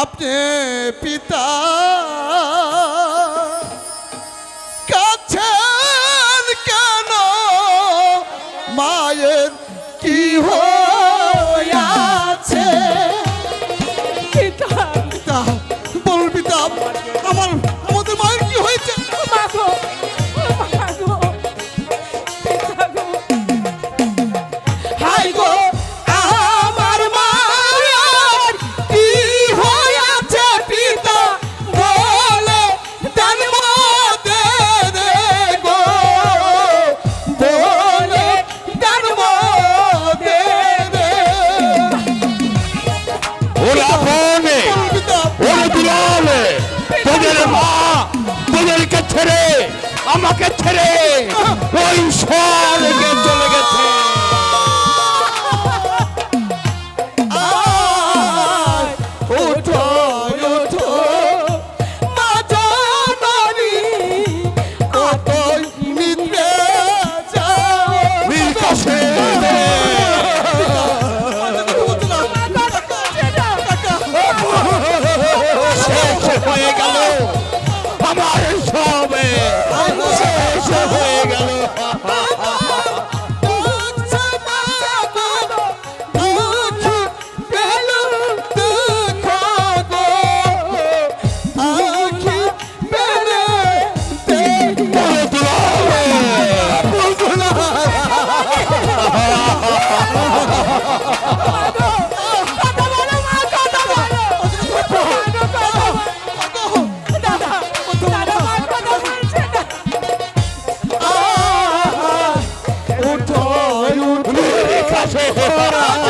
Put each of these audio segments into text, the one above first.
আপনি পিতা কাছেন কেন মায়ের কি হয় Oh! Oh,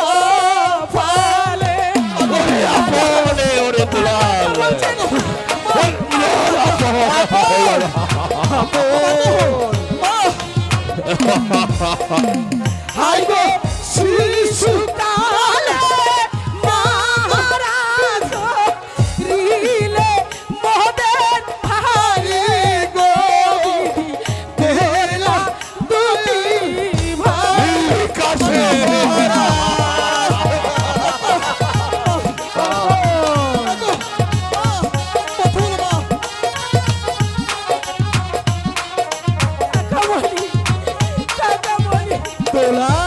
Hola.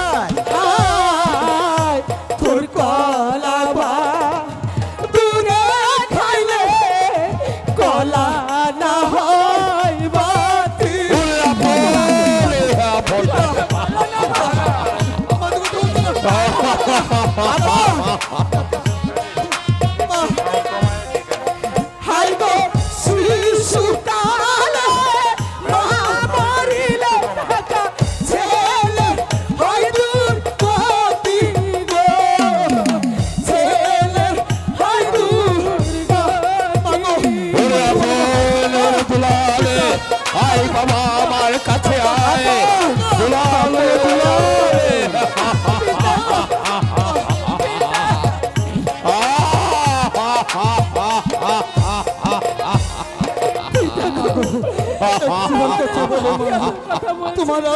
আয় বাবা আমার কাছে আয়। তোমার